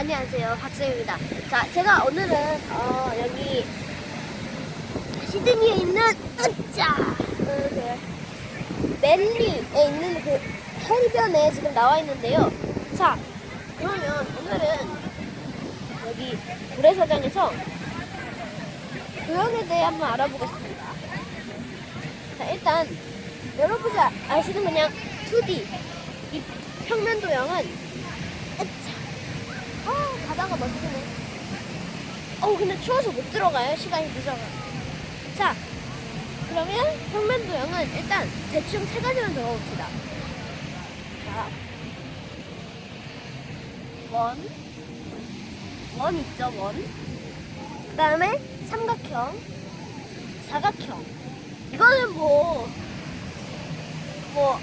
안녕하세요. 박쌤입니다. 자, 제가 오늘은 어, 여기 시드니에 있는 으짜 그, 그 멜리에 있는 그 해변에 지금 나와 있는데요. 자, 그러면 오늘은 여기 고래사장에서 도형에 대해 한번 알아보겠습니다. 자, 일단 여러분이 아- 아시는 그냥 2D 이 평면 도형은 으짜 아, 바다가 멋지네. 어, 근데 추워서 못 들어가요. 시간이 늦어가. 자, 그러면 평면 도형은 일단 대충 세 가지만 적어봅시다. 자, 원, 원 있죠, 원. 그 다음에 삼각형, 사각형. 이거는 뭐, 뭐,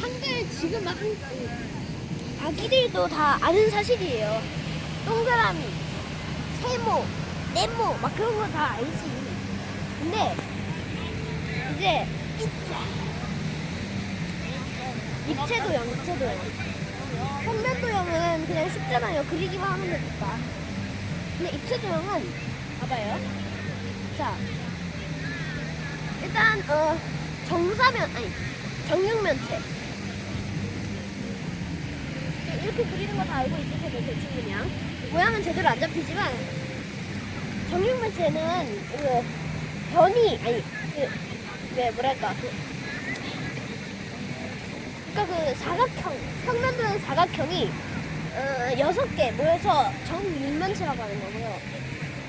한글 지금 막 한, 아기들도 다 아는 사실이에요. 동그라미, 세모, 네모 막 그런 거 다 알지. 근데 이제 입체 도형, 입체 도형. 평면 도형은 그냥 쉽잖아요. 그리기만 하면 되니까. 근데 입체 도형은 봐봐요. 자, 일단 어 정사면 아니 정육면체. 이렇게 그리는 거 다 알고 있을 텐데 대충 그냥 모양은 제대로 안 잡히지만 정육면체는 그 변이 아니 그왜 뭐랄까 그 그러니까 그 사각형 평면도의 사각형이 어, 여섯 개 모여서 정육면체라고 하는 거고요.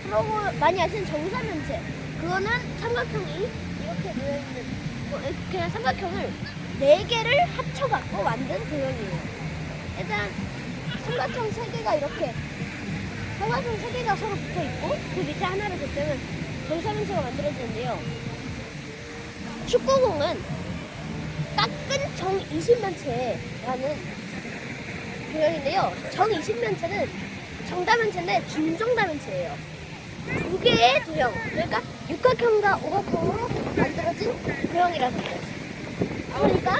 그리고 많이 아시는 정사면체 그거는 삼각형이 이렇게 모여 있는 뭐, 그냥 삼각형을 네 개를 합쳐갖고 만든 도형이에요. 일단 삼각형 세 개가 이렇게 삼각형 세 개가 서로 붙어 있고 그 밑에 하나를 줬다면 정사면체가 만들어지는데요. 축구공은 깎은 정 20면체라는 도형인데요. 정 20면체는 정다면체인데 중정다면체예요. 두 개의 도형, 그러니까 육각형과 오각형으로 만들어진 도형이라는 거예요. 그러니까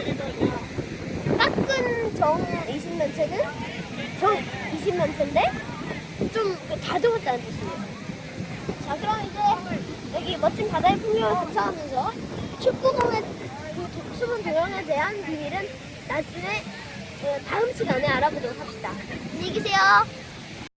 깎은 정 20면체는 정 20면체인데 좀그 다듬었다는 뜻이에요. 자, 그럼 이제 여기 멋진 바다의 풍경을 감상하면서 축구공의 그 도- 숨은 도형에 대한 비밀은 나중에 어, 다음 시간에 알아보도록 합시다. 안녕히 계세요.